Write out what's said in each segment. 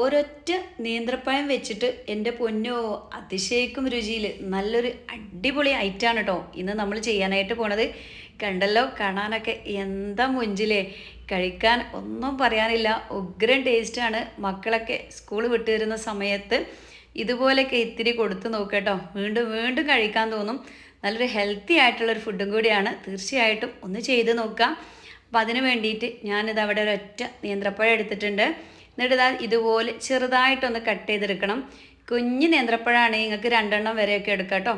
ഒരൊറ്റ നേന്ത്രപ്പഴം വെച്ചിട്ട് എന്റെ പൊന്നോ അതിശയിക്കും രുചിയിൽ നല്ലൊരു അടിപൊളി ഐറ്റാണ് കേട്ടോ ഇന്ന് നമ്മൾ ചെയ്യാനായിട്ട് പോണത് കണ്ടല്ലോ കാണാനൊക്കെ എന്താ മുഞ്ചിലേ? കഴിക്കാൻ ഒന്നും പറയാനില്ല ഉഗ്രൻ ടേസ്റ്റാണ് മക്കളൊക്കെ സ്കൂൾ വിട്ടു വരുന്ന സമയത്ത് ഇതുപോലെയൊക്കെ ഇത്തിരി കൊടുത്ത് നോക്കട്ടോ വീണ്ടും വീണ്ടും കഴിക്കാൻ തോന്നും. നല്ലൊരു ഹെൽത്തി ആയിട്ടുള്ളൊരു ഫുഡും കൂടിയാണ്. തീർച്ചയായിട്ടും ഒന്ന് ചെയ്ത് നോക്കാം. അപ്പം അതിന് വേണ്ടിയിട്ട് ഞാനിത് അവിടെ ഒരൊറ്റ നേന്ത്രപ്പഴം എടുത്തിട്ടുണ്ട്. എന്നിട്ട് ഇതാ ഇതുപോലെ ചെറുതായിട്ടൊന്ന് കട്ട് ചെയ്തെടുക്കണം. കുഞ്ഞ് നേന്ത്രപ്പഴമാണെങ്കിൽ നിങ്ങൾക്ക് രണ്ടെണ്ണം വരെയൊക്കെ എടുക്കാം കേട്ടോ.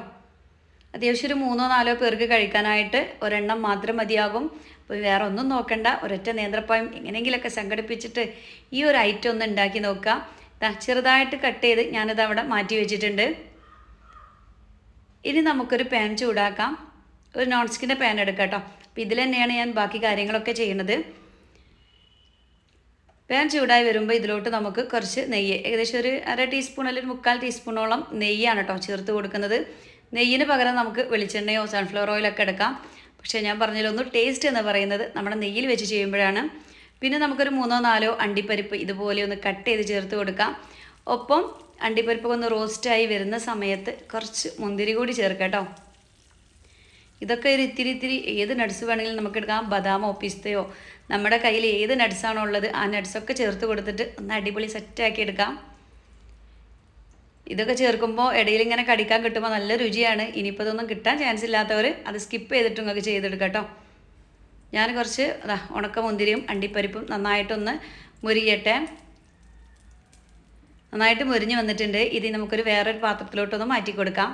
അത്യാവശ്യം ഒരു മൂന്നോ നാലോ പേർക്ക് കഴിക്കാനായിട്ട് ഒരെണ്ണം മാത്രം മതിയാകും. അപ്പോൾ വേറെ ഒന്നും നോക്കണ്ട. ഒരൊറ്റ നേന്ത്രപ്പഴം എങ്ങനെയെങ്കിലുമൊക്കെ സംഘടിപ്പിച്ചിട്ട് ഈ ഒരു ഐറ്റം ഒന്ന് ഉണ്ടാക്കി നോക്കാം. ദാ ചെറുതായിട്ട് കട്ട് ചെയ്ത് ഞാനിത് അവിടെ മാറ്റി വെച്ചിട്ടുണ്ട്. ഇനി നമുക്കൊരു പാൻ ചൂടാക്കാം. ഒരു നോൺ സ്റ്റിക്കിന്റെ പാൻ എടുക്കാം കേട്ടോ. അപ്പോൾ ഇതിൽ തന്നെയാണ് ഞാൻ ബാക്കി കാര്യങ്ങളൊക്കെ ചെയ്യുന്നത്. പാൻ ചൂടായി വരുമ്പോൾ ഇതിലോട്ട് നമുക്ക് കുറച്ച് നെയ്യ് ഏകദേശം ഒരു അര ടീസ്പൂൺ അല്ലെങ്കിൽ മുക്കാൽ ടീസ്പൂണോളം നെയ്യാണ് കേട്ടോ ചേർത്ത് കൊടുക്കുന്നത്. നെയ്യിന് പകരം നമുക്ക് വെളിച്ചെണ്ണയോ സൺഫ്ലവർ ഓയിലൊക്കെ എടുക്കാം. പക്ഷേ ഞാൻ പറഞ്ഞാലും ഒന്ന് ടേസ്റ്റ് എന്ന് പറയുന്നത് നമ്മുടെ നെയ്യിൽ വെച്ച് ചെയ്യുമ്പോഴാണ്. പിന്നെ നമുക്കൊരു മൂന്നോ നാലോ അണ്ടിപ്പരിപ്പ് ഇതുപോലെ ഒന്ന് കട്ട് ചെയ്ത് ചേർത്ത് കൊടുക്കാം. ഒപ്പം അണ്ടിപ്പരിപ്പ് ഒന്ന് റോസ്റ്റായി വരുന്ന സമയത്ത് കുറച്ച് മുന്തിരി കൂടി ചേർക്കാം കേട്ടോ ഇതൊക്കെ ഒരു ഇത്തിരി ഇത്തിരി ഏത് നട്സ് വേണമെങ്കിലും നമുക്ക് എടുക്കാം. ബദാമോ പിസ്തയോ നമ്മുടെ കയ്യിൽ ഏത് നട്സാണോ ഉള്ളത് ആ നട്സൊക്കെ ചേർത്ത് കൊടുത്തിട്ട് ഒന്ന് അടിപൊളി സെറ്റാക്കി എടുക്കാം. ഇതൊക്കെ ചേർക്കുമ്പോൾ ഇടയിൽ ഇങ്ങനെ കടിക്കാൻ കിട്ടുമ്പോൾ നല്ല രുചിയാണ്. ഇനിയിപ്പോൾ ഇതൊന്നും കിട്ടാൻ ചാൻസ് ഇല്ലാത്തവർ അത് സ്കിപ്പ് ചെയ്തിട്ട് നിങ്ങൾക്ക് ചെയ്തെടുക്കാം കേട്ടോ ഞാൻ കുറച്ച് അതാ ഉണക്ക മുന്തിരിയും അണ്ടിപ്പരിപ്പും നന്നായിട്ടൊന്ന് മുരിയട്ടെ. നന്നായിട്ട് മുരിഞ്ഞ് വന്നിട്ടുണ്ട്. ഇത് നമുക്കൊരു വേറൊരു പാത്രത്തിലോട്ടൊന്ന് മാറ്റി കൊടുക്കാം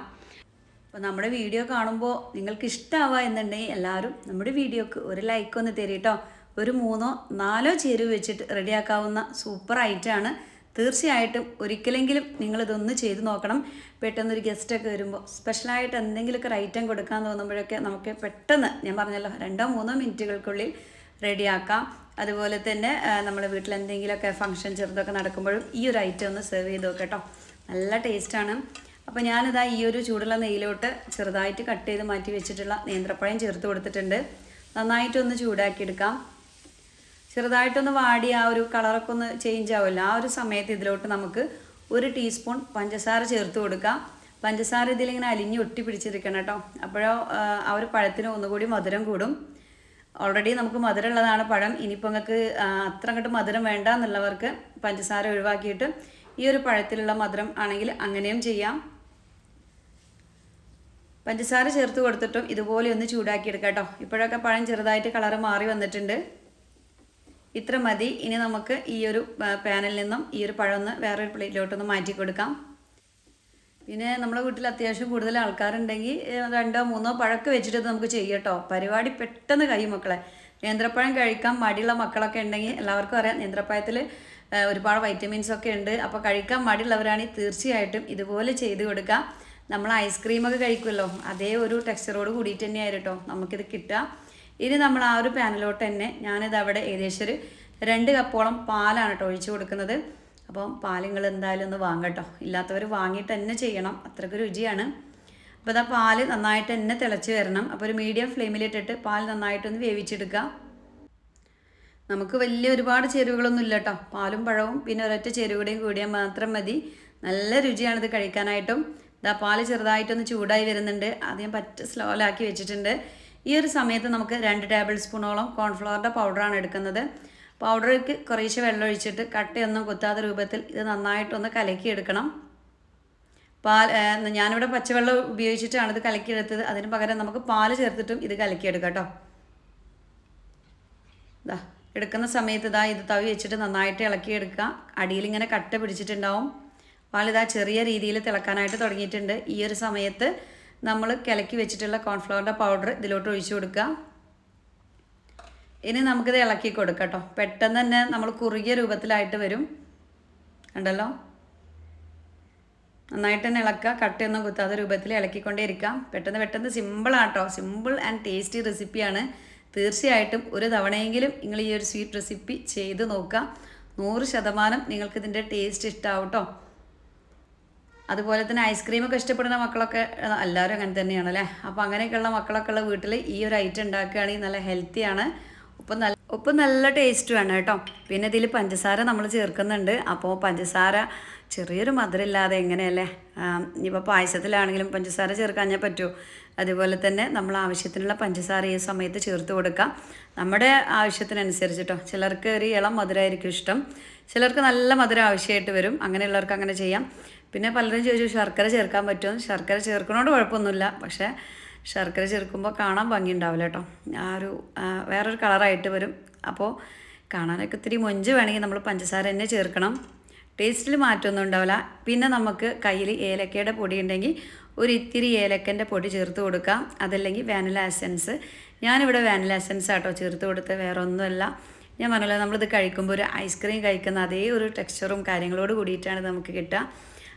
അപ്പോൾ നമ്മുടെ വീഡിയോ കാണുമ്പോൾ നിങ്ങൾക്ക് ഇഷ്ടമാവുക എന്നുണ്ടെങ്കിൽ എല്ലാവരും നമ്മുടെ വീഡിയോക്ക് ഒരു ലൈക്ക് ഒന്ന് തരും കേട്ടോ ഒരു മൂന്നോ നാലോ ചേരുവ വെച്ചിട്ട് റെഡിയാക്കാവുന്ന സൂപ്പർ ഐറ്റമാണ്. തീർച്ചയായിട്ടും ഒരിക്കലെങ്കിലും നിങ്ങളിതൊന്ന് ചെയ്ത് നോക്കണം. പെട്ടെന്നൊരു ഗസ്റ്റൊക്കെ വരുമ്പോൾ സ്പെഷ്യലായിട്ട് എന്തെങ്കിലുമൊക്കെ ഒരു ഐറ്റം കൊടുക്കാൻ തോന്നുമ്പോഴൊക്കെ നമുക്ക് പെട്ടെന്ന് ഞാൻ പറഞ്ഞല്ലോ രണ്ടോ മൂന്നോ മിനിറ്റുകൾക്കുള്ളിൽ റെഡിയാക്കാം. അതുപോലെ തന്നെ നമ്മുടെ വീട്ടിൽ എന്തെങ്കിലുമൊക്കെ ഫംഗ്ഷൻ ചെറുതൊക്കെ നടക്കുമ്പോഴും ഈ ഒരു ഐറ്റം ഒന്ന് സെർവ് ചെയ്ത് നോക്കാം കേട്ടോ. നല്ല ടേസ്റ്റാണ്. അപ്പോൾ ഞാനിതാ ഈ ഒരു ചൂടുള്ള നെയ്യിലോട്ട് ചെറുതായിട്ട് കട്ട് ചെയ്ത് മാറ്റി വെച്ചിട്ടുള്ള നേന്ത്രപ്പഴം ചേർത്ത് കൊടുത്തിട്ടുണ്ട്. നന്നായിട്ടൊന്ന് ചൂടാക്കിയെടുക്കാം. ചെറുതായിട്ടൊന്ന് വാടി ആ ഒരു കളറൊക്കെ ഒന്ന് ചേഞ്ച് ആവുമല്ലോ. ആ ഒരു സമയത്ത് ഇതിലോട്ട് നമുക്ക് ഒരു ടീസ്പൂൺ പഞ്ചസാര ചേർത്ത് കൊടുക്കാം. പഞ്ചസാര ഇതിലിങ്ങനെ അലിഞ്ഞ് ഒട്ടി പിടിച്ചിരിക്കണം കേട്ടോ. അപ്പോഴോ ആ ഒരു പഴത്തിന് ഒന്നുകൂടി മധുരം കൂടും. ഓൾറെഡി നമുക്ക് മധുരമുള്ളതാണ് പഴം. ഇനിയിപ്പോൾ നിങ്ങൾക്ക് അത്ര അങ്ങോട്ട് മധുരം വേണ്ട എന്നുള്ളവർക്ക് പഞ്ചസാര ഒഴിവാക്കിയിട്ട് ഈ ഒരു പഴത്തിലുള്ള മധുരം ആണെങ്കിൽ അങ്ങനെയും ചെയ്യാം. പഞ്ചസാര ചേർത്ത് കൊടുത്തിട്ടും ഇതുപോലെ ഒന്ന് ചൂടാക്കി എടുക്കാം കേട്ടോ. ഇപ്പോഴൊക്കെ പഴം ചെറുതായിട്ട് കളറ് മാറി വന്നിട്ടുണ്ട്. ഇത്ര മതി. ഇനി നമുക്ക് ഈ ഒരു പാനിൽ നിന്നും ഈ ഒരു പഴം ഒന്ന് വേറൊരു പ്ലേറ്റിലോട്ടൊന്ന് മാറ്റി കൊടുക്കാം. പിന്നെ നമ്മുടെ വീട്ടിൽ അത്യാവശ്യം കൂടുതൽ ആൾക്കാരുണ്ടെങ്കിൽ രണ്ടോ മൂന്നോ പഴമൊക്കെ വെച്ചിട്ട് നമുക്ക് ചെയ്യട്ടോ. പരിപാടി പെട്ടെന്ന് കഴിയും മക്കളെ. നേന്ത്രപ്പഴം കഴിക്കാൻ മടിയുള്ള മക്കളൊക്കെ ഉണ്ടെങ്കിൽ എല്ലാവർക്കും അറിയാം. നേന്ത്രപ്പഴത്തിൽ ഒരുപാട് വൈറ്റമിൻസ് ഒക്കെ ഉണ്ട്. അപ്പോൾ കഴിക്കാൻ മടിയുള്ളവരാണെങ്കിൽ തീർച്ചയായിട്ടും ഇതുപോലെ ചെയ്ത് കൊടുക്കാം നമ്മൾ ഐസ്ക്രീമൊക്കെ കഴിക്കുമല്ലോ. അതേ ഒരു ടെക്സ്ചറോട് കൂടിയിട്ട് തന്നെയായിരുന്നു കേട്ടോ. നമുക്കിത് കിട്ടുക. ഇനി നമ്മൾ ആ ഒരു പാനിലോട്ട് തന്നെ ഞാനിത് അവിടെ ഏകദേശം ഒരു രണ്ട് കപ്പോളം പാലാണ് കേട്ടോ ഒഴിച്ചു കൊടുക്കുന്നത്. അപ്പോൾ പാൽ എന്തായാലും ഒന്ന് വാങ്ങട്ടോ ഇല്ലാത്തവർ വാങ്ങിയിട്ട് തന്നെ ചെയ്യണം. അത്രയ്ക്ക് രുചിയാണ്. അപ്പോൾ ഇതാ പാൽ നന്നായിട്ട് തന്നെ തിളച്ച് വരണം. അപ്പോൾ ഒരു മീഡിയം ഫ്ലെയിമിലിട്ടിട്ട് പാൽ നന്നായിട്ടൊന്ന് വേവിച്ചെടുക്കുക നമുക്ക് വലിയ ഒരുപാട് ചേരുവകളൊന്നും ഇല്ല കേട്ടോ. പാലും പഴവും പിന്നെ ഒരൊറ്റ ചേരുവയുടെയും കൂടിയാൽ മാത്രം മതി. നല്ല രുചിയാണിത് കഴിക്കാനായിട്ടും. ഇതാ പാൽ ചെറുതായിട്ടൊന്ന് ചൂടായി വരുന്നുണ്ട്. ആദ്യം പറ്റ സ്ലോലാക്കി വെച്ചിട്ടുണ്ട്. ഈ ഒരു സമയത്ത് നമുക്ക് രണ്ട് ടേബിൾ സ്പൂണോളം കോൺഫ്ലവറിന്റെ പൗഡറാണ് എടുക്കുന്നത്. പൗഡറിക്ക് കുറേശ്ശെ വെള്ളം ഒഴിച്ചിട്ട് കട്ടയൊന്നും കുത്താത്ത രൂപത്തിൽ ഇത് നന്നായിട്ടൊന്ന് കലക്കിയെടുക്കണം പാൽ ഞാനിവിടെ പച്ചവെള്ളം ഉപയോഗിച്ചിട്ടാണ് ഇത് കലക്കിയെടുത്തത് അതിന് പകരം നമുക്ക് പാൽ ചേർത്തിട്ടും ഇത് കലക്കിയെടുക്കാം കേട്ടോ ഇതാ എടുക്കുന്ന സമയത്ത് ഇതാ ഇത് തവി വെച്ചിട്ട് നന്നായിട്ട് ഇളക്കിയെടുക്കുക അടിയിൽ ഇങ്ങനെ കട്ട പിടിച്ചിട്ടുണ്ടാവും. പാലിതാ ചെറിയ രീതിയിൽ തിളക്കാനായിട്ട് തുടങ്ങിയിട്ടുണ്ട്. ഈ ഒരു സമയത്ത് നമ്മൾ കിളക്കി വെച്ചിട്ടുള്ള കോൺഫ്ലവറിന്റെ പൗഡർ ഇതിലോട്ട് ഒഴിച്ചു കൊടുക്കുക. ഇനി നമുക്കിത് ഇളക്കി കൊടുക്കാം കേട്ടോ. പെട്ടെന്ന് തന്നെ നമ്മൾ കുറുകിയ രൂപത്തിലായിട്ട് വരും. ഉണ്ടല്ലോ നന്നായിട്ട് തന്നെ ഇളക്കുക. കട്ടയൊന്നും കുത്താത്ത രൂപത്തിൽ ഇളക്കിക്കൊണ്ടേ ഇരിക്കാം പെട്ടെന്ന് പെട്ടെന്ന് സിമ്പിളാട്ടോ സിമ്പിൾ ആൻഡ് ടേസ്റ്റി റെസിപ്പിയാണ് തീർച്ചയായിട്ടും ഒരു തവണയെങ്കിലും നിങ്ങൾ ഈ ഒരു സ്വീറ്റ് റെസിപ്പി ചെയ്ത് നോക്കുക. നൂറ് ശതമാനം നിങ്ങൾക്കിതിന്റെ ടേസ്റ്റ് ഇഷ്ടമാവും കേട്ടോ. അതുപോലെ തന്നെ ഐസ്ക്രീമൊക്കെ ഇഷ്ടപ്പെടുന്ന മക്കളൊക്കെ എല്ലാവരും അങ്ങനെ തന്നെയാണ് അല്ലേ? അപ്പോൾ അങ്ങനെയൊക്കെയുള്ള മക്കളൊക്കെ ഉള്ള വീട്ടിൽ ഈ ഒരു ഐറ്റം ഉണ്ടാക്കുകയാണെങ്കിൽ നല്ല ഹെൽത്തിയാണ് ഉപ്പ് നല്ല ഉപ്പ് നല്ല ടേസ്റ്റ് വേണം കേട്ടോ. പിന്നെ ഇതിൽ പഞ്ചസാര നമ്മൾ ചേർക്കുന്നുണ്ട്. അപ്പോൾ പഞ്ചസാര ചെറിയൊരു മധുരമില്ലാതെ എങ്ങനെയല്ലേ? ഇപ്പോൾ പായസത്തിലാണെങ്കിലും പഞ്ചസാര ചേർക്കാഞ്ഞാൽ പറ്റുമോ അതുപോലെ തന്നെ നമ്മൾ ആവശ്യത്തിനുള്ള പഞ്ചസാര ഈ സമയത്ത് ചേർത്ത് കൊടുക്കാം. നമ്മുടെ ആവശ്യത്തിനനുസരിച്ച് കേട്ടോ ചിലർക്ക് ഒരു ഇളം മധുരമായിരിക്കും ഇഷ്ടം. ചിലർക്ക് നല്ല മധുരം ആവശ്യമായിട്ട് വരും. അങ്ങനെയുള്ളവർക്ക് അങ്ങനെ ചെയ്യാം. പിന്നെ പലരും ചോദിച്ചു ശർക്കര ചേർക്കാൻ പറ്റുമോ? ശർക്കര ചേർക്കണോണ്ട് കുഴപ്പമൊന്നുമില്ല പക്ഷേ ശർക്കര ചേർക്കുമ്പോൾ കാണാൻ ഭംഗി ഉണ്ടാവില്ല കേട്ടോ. ആ ഒരു വേറൊരു കളറായിട്ട് വരും. അപ്പോൾ കാണാനൊക്കെ ഇത്തിരി മൊഞ്ച് വേണമെങ്കിൽ നമ്മൾ പഞ്ചസാര തന്നെ ചേർക്കണം. ടേസ്റ്റിൽ മാറ്റമൊന്നും ഉണ്ടാവില്ല. പിന്നെ നമുക്ക് കയ്യിൽ ഏലക്കയുടെ പൊടി ഉണ്ടെങ്കിൽ ഒരു ഇത്തിരി ഏലക്കന്റെ പൊടി ചേർത്ത് കൊടുക്കാം. അതല്ലെങ്കിൽ വാനില എസൻസ്. ഞാനിവിടെ വാനില എസൻസ് ആട്ടോ ചേർത്ത് കൊടുത്ത് വേറെ ഒന്നുമല്ല ഞാൻ പറഞ്ഞല്ലോ നമ്മളിത് കഴിക്കുമ്പോൾ ഒരു ഐസ്ക്രീം കഴിക്കുന്ന അതേ ഒരു ടെക്സ്ചറും കാര്യങ്ങളോട് കൂടിയിട്ടാണ് നമുക്ക് കിട്ടുക.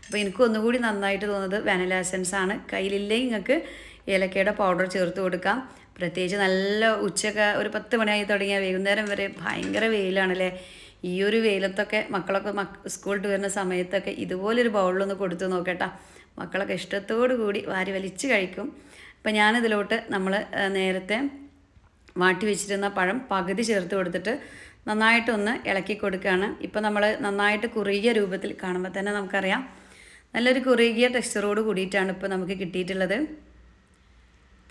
അപ്പോൾ എനിക്ക് ഒന്നുകൂടി നന്നായിട്ട് തോന്നുന്നത് വാനില എസൻസ് ആണ്. കയ്യിലില്ലെങ്കിൽ നിങ്ങൾക്ക് ഏലക്കയുടെ പൗഡർ ചേർത്ത് കൊടുക്കാം. പ്രത്യേകിച്ച് നല്ല ഉച്ചക്ക ഒരു പത്ത് മണിയായി തുടങ്ങിയ വൈകുന്നേരം വരെ ഭയങ്കര വെയിലാണല്ലേ? ഈ ഒരു വെയിലത്തൊക്കെ മക്കളൊക്കെ മക് സ്കൂളിട്ട് വരുന്ന സമയത്തൊക്കെ ഇതുപോലൊരു ബൗളിലൊന്ന് കൊടുത്തു നോക്കട്ടാ. മക്കളൊക്കെ ഇഷ്ടത്തോടു കൂടി വാരി വലിച്ച് കഴിക്കും. അപ്പം ഞാനിതിലോട്ട് നമ്മൾ നേരത്തെ വാട്ടി വെച്ചിരുന്ന പഴം പകുതി ചേർത്ത് കൊടുത്തിട്ട് നന്നായിട്ടൊന്ന് ഇളക്കി കൊടുക്കുകയാണ് ഇപ്പോൾ നമ്മൾ നന്നായിട്ട് കുറുകിയ രൂപത്തിൽ കാണുമ്പോൾ തന്നെ നമുക്കറിയാം. നല്ലൊരു കുറുകിയ ടെക്സ്ചറോട് കൂടിയിട്ടാണ് ഇപ്പോൾ നമുക്ക് കിട്ടിയിട്ടുള്ളത്.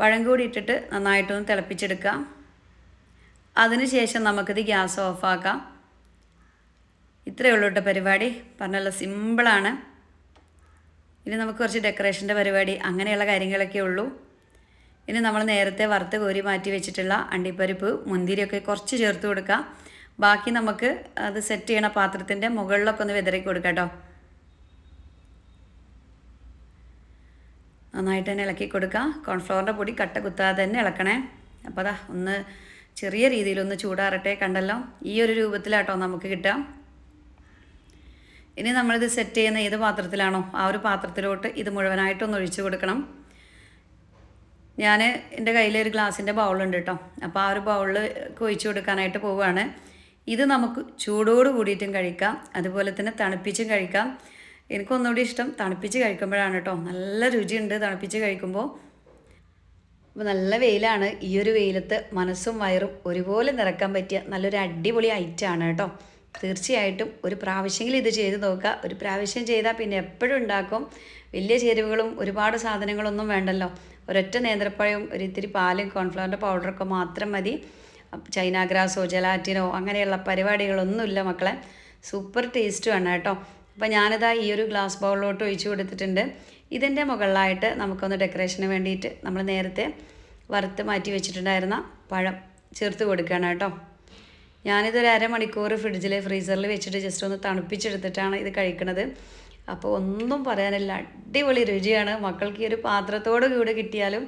പഴം കൂടി ഇട്ടിട്ട് നന്നായിട്ടൊന്ന് തിളപ്പിച്ചെടുക്കാം. അതിനുശേഷം നമുക്കിത് ഗ്യാസ് ഓഫാക്കാം. ഇത്രയേ ഉള്ളൂ കേട്ടോ പരിപാടി. പറഞ്ഞല്ലോ സിമ്പിളാണ് ഇനി നമുക്ക് കുറച്ച് ഡെക്കറേഷന്റെ പരിപാടി അങ്ങനെയുള്ള കാര്യങ്ങളൊക്കെ ഉള്ളൂ. ഇനി നമ്മൾ നേരത്തെ വറുത്ത് കോരി മാറ്റി വെച്ചിട്ടുള്ള അണ്ടിപ്പരിപ്പ് മുന്തിരിയൊക്കെ കുറച്ച് ചേർത്ത് കൊടുക്കാം. ബാക്കി നമുക്ക് അത് സെറ്റ് ചെയ്യണ പാത്രത്തിന്റെ മുകളിലൊക്കെ ഒന്ന് വിതറി കൊടുക്കാം കേട്ടോ. നന്നായിട്ട് തന്നെ ഇളക്കി കൊടുക്കുക കോൺഫ്ലവറിന്റെ പൊടി കട്ട കുത്താതെ തന്നെ ഇളക്കണേ. അപ്പോൾ അതാ ഒന്ന് ചെറിയ രീതിയിൽ ഒന്ന് ചൂടാറട്ടെ കണ്ടല്ലോ. ഈ ഒരു രൂപത്തിലാട്ടോ നമുക്ക് കിട്ടുക ഇനി നമ്മളിത് സെറ്റ് ചെയ്യുന്ന ഏത് പാത്രത്തിലാണോ ആ ഒരു പാത്രത്തിലോട്ട് ഇത് മുഴുവനായിട്ടൊന്ന് ഒഴിച്ചു കൊടുക്കണം. ഞാൻ എന്റെ കയ്യിൽ ഒരു ഗ്ലാസിന്റെ ബൗളുണ്ട് കേട്ടോ അപ്പോൾ ആ ഒരു ബൗളിൽ ഒഴിച്ചു കൊടുക്കാനായിട്ട് പോവുകയാണ് ഇത് നമുക്ക് ചൂടോട് കൂടിയിട്ടും കഴിക്കാം. അതുപോലെ തന്നെ തണുപ്പിച്ചും കഴിക്കാം. എനിക്കൊന്നുകൂടി ഇഷ്ടം തണുപ്പിച്ച് കഴിക്കുമ്പോഴാണ് കേട്ടോ. നല്ല രുചിയുണ്ട് തണുപ്പിച്ച് കഴിക്കുമ്പോൾ. അപ്പോൾ നല്ല വെയിലാണ് ഈ ഒരു വെയിലത്ത് മനസ്സും വയറും ഒരുപോലെ നിറക്കാൻ പറ്റിയ നല്ലൊരു അടിപൊളി ഐറ്റമാണ് കേട്ടോ. തീർച്ചയായിട്ടും ഒരു പ്രാവശ്യമെങ്കിലും ഇത് ചെയ്ത് നോക്കുക. ഒരു പ്രാവശ്യം ചെയ്താൽ പിന്നെ എപ്പോഴും ഉണ്ടാക്കും. വലിയ ചേരുവകളും ഒരുപാട് സാധനങ്ങളൊന്നും വേണ്ടല്ലോ. ഒരൊറ്റ നേന്ത്രപ്പഴവും ഒരു ഇത്തിരി പാലും കോൺഫ്ലവറിന്റെ പൗഡറൊക്കെ മാത്രം മതി. ചൈനാഗ്രാസോ ചൈന ഗ്രാസോ ജലാറ്റിനോ അങ്ങനെയുള്ള പരിപാടികളൊന്നുമില്ല മക്കളെ. സൂപ്പർ ടേസ്റ്റുമാണ് കേട്ടോ. അപ്പോൾ ഞാനിതാ ഈ ഒരു ഗ്ലാസ് ബൗളിലോട്ട് ഒഴിച്ചു കൊടുത്തിട്ടുണ്ട്. ഇതിന്റെ മുകളിലായിട്ട് നമുക്കൊന്ന് ഡെക്കറേഷന് വേണ്ടിയിട്ട് നമ്മൾ നേരത്തെ വറുത്ത് മാറ്റി വെച്ചിട്ടുണ്ടായിരുന്ന പഴം ചേർത്ത് കൊടുക്കുകയാണ് കേട്ടോ. ഞാനിതൊരു അരമണിക്കൂർ ഫ്രിഡ്ജിൽ ഫ്രീസറിൽ വെച്ചിട്ട് ജസ്റ്റ് ഒന്ന് തണുപ്പിച്ചെടുത്തിട്ടാണ് ഇത് കഴിക്കുന്നത് അപ്പോൾ ഒന്നും പറയാനില്ല അടിപൊളി രുചിയാണ്. മക്കൾക്ക് ഈ ഒരു പാത്രത്തോട് കൂടെ കിട്ടിയാലും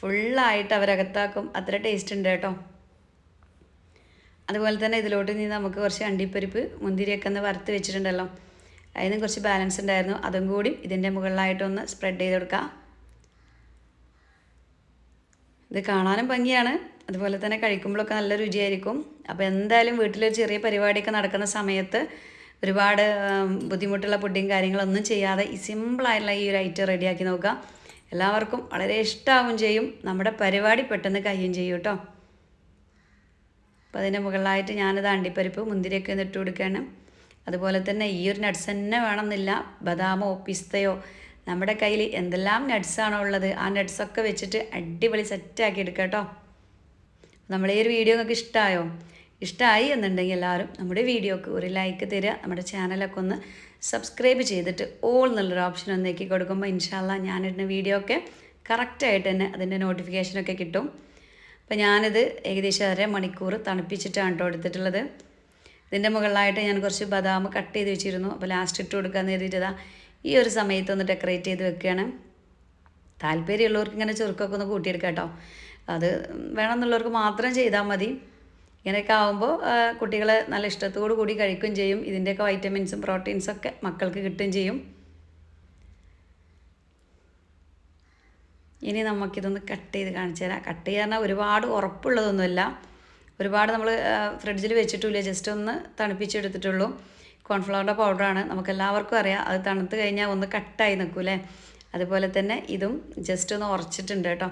ഫുള്ളായിട്ട് അവരകത്താക്കും. അത്ര ടേസ്റ്റ് ഉണ്ട് കേട്ടോ. അതുപോലെ തന്നെ ഇതിലോട്ട് ഇനി നമുക്ക് കുറച്ച് അണ്ടിപ്പരിപ്പ് മുന്തിരിയൊക്കെ ഒന്ന് വറുത്ത് വെച്ചിട്ടുണ്ടല്ലോ. അതിന് കുറച്ച് ബാലൻസ് ഉണ്ടായിരുന്നു. അതും കൂടി ഇതിന്റെ മുകളിലായിട്ടൊന്ന് സ്പ്രെഡ് ചെയ്ത് കൊടുക്കാം. ഇത് കാണാനും ഭംഗിയാണ്. അതുപോലെ തന്നെ കഴിക്കുമ്പോഴൊക്കെ നല്ല രുചിയായിരിക്കും. അപ്പോൾ എന്തായാലും വീട്ടിലൊരു ചെറിയ പരിപാടിയൊക്കെ നടക്കുന്ന സമയത്ത് ഒരുപാട് ബുദ്ധിമുട്ടുള്ള പുഡിങ് കാര്യങ്ങളൊന്നും ചെയ്യാതെ ഈ സിമ്പിളായിട്ടുള്ള ഈ ഒരു ഐറ്റം റെഡിയാക്കി നോക്കുക. എല്ലാവർക്കും വളരെ ഇഷ്ടമാവും ചെയ്യും. നമ്മുടെ പരിപാടി പെട്ടെന്ന് കഴിയും ചെയ്യും കേട്ടോ. അപ്പോൾ അതിന്റെ മുകളിലായിട്ട് ഞാനിത് അണ്ടിപ്പരിപ്പ് മുന്തിരിയൊക്കെ ഒന്ന് ഇട്ട് കൊടുക്കുകയാണ്. അതുപോലെ തന്നെ ഈ ഒരു നട്ട്സ് തന്നെ വേണമെന്നില്ല. ബദാമോ പിസ്തയോ നമ്മുടെ കയ്യിൽ എന്തെല്ലാം നട്ട്സാണോ ഉള്ളത് ആ നട്ട്സൊക്കെ വെച്ചിട്ട് അടിപൊളി സെറ്റാക്കി എടുക്കുക കേട്ടോ. നമ്മൾ ഈ ഒരു വീഡിയോ നിങ്ങൾക്ക് ഇഷ്ടമായോ ഇഷ്ടമായി എന്നുണ്ടെങ്കിൽ എല്ലാവരും നമ്മുടെ വീഡിയോക്ക് ഒരു ലൈക്ക് തരിക. നമ്മുടെ ചാനലൊക്കെ ഒന്ന് സബ്സ്ക്രൈബ് ചെയ്തിട്ട് ഓൾ എന്നുള്ളൊരു ഓപ്ഷൻ ഒന്ന് നീക്കി കൊടുക്കുമ്പോൾ ഇൻഷാല്ല ഞാനിടുന്ന വീഡിയോ ഒക്കെ കറക്റ്റായിട്ട് തന്നെ അതിന്റെ നോട്ടിഫിക്കേഷനൊക്കെ കിട്ടും. അപ്പോൾ ഞാനിത് ഏകദേശം അര മണിക്കൂർ തണുപ്പിച്ചിട്ടാണ് കേട്ടോ എടുത്തിട്ടുള്ളത്. ഇതിന്റെ മുകളിലായിട്ട് ഞാൻ കുറച്ച് ബദാം കട്ട് ചെയ്ത് വെച്ചിരുന്നു. അപ്പോൾ ലാസ്റ്റ് ഇട്ട് കൊടുക്കാമെന്ന് കരുതിയിട്ടതാ ഈ ഒരു സമയത്ത് ഒന്ന് ഡെക്കറേറ്റ് ചെയ്ത് വെക്കുകയാണ് താല്പര്യമുള്ളവർക്ക് ഇങ്ങനെ ചെറുക്കൊക്കെ ഒന്ന് കൂട്ടിയെടുക്കാം കേട്ടോ. അത് വേണമെന്നുള്ളവർക്ക് മാത്രം ചെയ്താൽ മതി. ഇങ്ങനെയൊക്കെ ആകുമ്പോൾ കുട്ടികൾ നല്ല ഇഷ്ടത്തോടു കൂടി കഴിക്കുകയും ചെയ്യും. ഇതിന്റെയൊക്കെ വൈറ്റമിൻസും പ്രോട്ടീൻസൊക്കെ മക്കൾക്ക് കിട്ടുകയും ചെയ്യും. ഇനി നമുക്കിതൊന്ന് കട്ട് ചെയ്ത് കാണിച്ചു തരാം. കട്ട് ചെയ്യാൻ ഒരുപാട് ഉറപ്പുള്ളതൊന്നുമല്ല. ഒരുപാട് നമ്മൾ ഫ്രിഡ്ജിൽ വെച്ചിട്ടില്ല ജസ്റ്റ് ഒന്ന് തണുപ്പിച്ചെടുത്തിട്ടുള്ളൂ. കോൺഫ്ലവറിന്റെ പൗഡറാണ്. നമുക്ക് എല്ലാവർക്കും അറിയാം. അത് തണുത്ത് കഴിഞ്ഞാൽ ഒന്ന് കട്ടായി നിൽക്കൂലേ അതുപോലെ തന്നെ ഇതും ജസ്റ്റ് ഒന്ന് ഉറച്ചിട്ടുണ്ട് കേട്ടോ.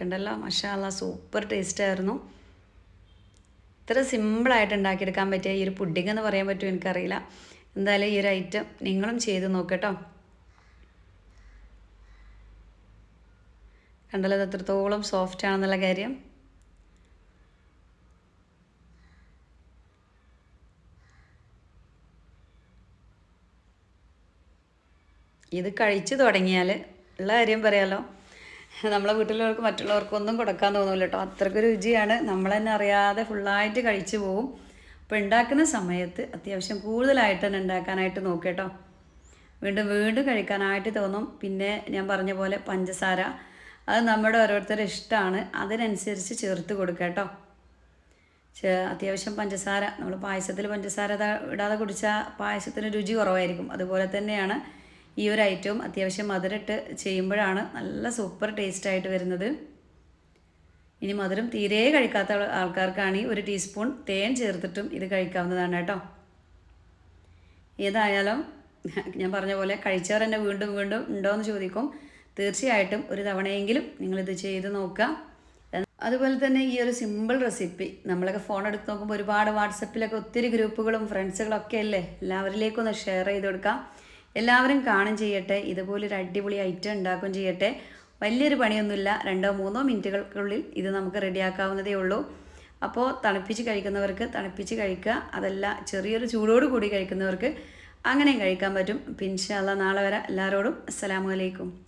കണ്ടല്ലോ? മഷാല സൂപ്പർ ടേസ്റ്റ് ആയിരുന്നു. ഇത്ര സിമ്പിളായിട്ട് ഉണ്ടാക്കിയെടുക്കാൻ പറ്റിയ ഈ ഒരു പുഡിംഗ് എന്ന് പറയാൻ പറ്റുമോ എനിക്കറിയില്ല. എന്തായാലും ഈ ഒരു ഐറ്റം നിങ്ങളും ചെയ്ത് നോക്കട്ടോ കണ്ടല്ലോ ഇത് എത്രത്തോളം സോഫ്റ്റ് ആണെന്നുള്ള കാര്യം. ഇത് കഴിച്ചു തുടങ്ങിയാൽ ഉള്ള കാര്യം പറയാലോ. നമ്മളെ വീട്ടിലുള്ളവർക്ക് മറ്റുള്ളവർക്കൊന്നും കൊടുക്കാൻ തോന്നില്ല കേട്ടോ. അത്രയ്ക്ക് രുചിയാണ്. നമ്മൾ തന്നെ അറിയാതെ ഫുള്ളായിട്ട് കഴിച്ചു പോകും അപ്പോൾ ഉണ്ടാക്കുന്ന സമയത്ത് അത്യാവശ്യം കൂടുതലായിട്ട് തന്നെ ഉണ്ടാക്കാനായിട്ട് നോക്കേട്ടോ വീണ്ടും വീണ്ടും കഴിക്കാനായിട്ട് തോന്നും. പിന്നെ ഞാൻ പറഞ്ഞ പോലെ പഞ്ചസാര അത് നമ്മുടെ ഓരോരുത്തരുടെ ഇഷ്ടമാണ്. അതിനനുസരിച്ച് ചേർത്ത് കൊടുക്കുക കേട്ടോ. അത്യാവശ്യം പഞ്ചസാര. നമ്മൾ പായസത്തിൽ പഞ്ചസാര ഇടാതെ കുടിച്ചാൽ പായസത്തിന് രുചി കുറവായിരിക്കും. അതുപോലെ തന്നെയാണ് ഈ ഒരു ഐറ്റവും അത്യാവശ്യം മധുരമിട്ട് ചെയ്യുമ്പോഴാണ് നല്ല സൂപ്പർ ടേസ്റ്റ് ആയിട്ട് വരുന്നത്. ഇനി മധുരം തീരെ കഴിക്കാത്ത ആൾക്കാർക്കാണെങ്കിൽ ഒരു ടീസ്പൂൺ തേൻ ചേർത്തിട്ടും ഇത് കഴിക്കാവുന്നതാണ് കേട്ടോ. ഏതായാലും ഞാൻ പറഞ്ഞ പോലെ കഴിച്ചവർ എന്നെ വീണ്ടും വീണ്ടും ഉണ്ടോ എന്ന് ചോദിക്കും. തീർച്ചയായിട്ടും ഒരു തവണയെങ്കിലും നിങ്ങളിത് ചെയ്ത് നോക്കുക. അതുപോലെ തന്നെ ഈ ഒരു സിമ്പിൾ റെസിപ്പി നമ്മളൊക്കെ ഫോൺ എടുത്ത് നോക്കുമ്പോൾ ഒരുപാട് വാട്സപ്പിലൊക്കെ ഒത്തിരി ഗ്രൂപ്പുകളും ഫ്രണ്ട്സുകളൊക്കെ അല്ലേ? എല്ലാവരിലേക്കും ഒന്ന് ഷെയർ ചെയ്ത് കൊടുക്കാം. എല്ലാവരും കാണും ചെയ്യട്ടെ. ഇതുപോലൊരു അടിപൊളി ഐറ്റം ഉണ്ടാക്കുകയും ചെയ്യട്ടെ. വലിയൊരു പണിയൊന്നുമില്ല. രണ്ടോ മൂന്നോ മിനിറ്റുകൾക്കുള്ളിൽ ഇത് നമുക്ക് റെഡിയാക്കാവുന്നതേ ഉള്ളൂ. അപ്പോൾ തണുപ്പിച്ച് കഴിക്കുന്നവർക്ക് തണുപ്പിച്ച് കഴിക്കുക. അതല്ല ചെറിയൊരു ചൂടോട് കൂടി കഴിക്കുന്നവർക്ക് അങ്ങനെയും കഴിക്കാൻ പറ്റും. പിൻഷാല്ല നാളെ വരെ. എല്ലാവരോടും അസ്സലാമു അലൈക്കും.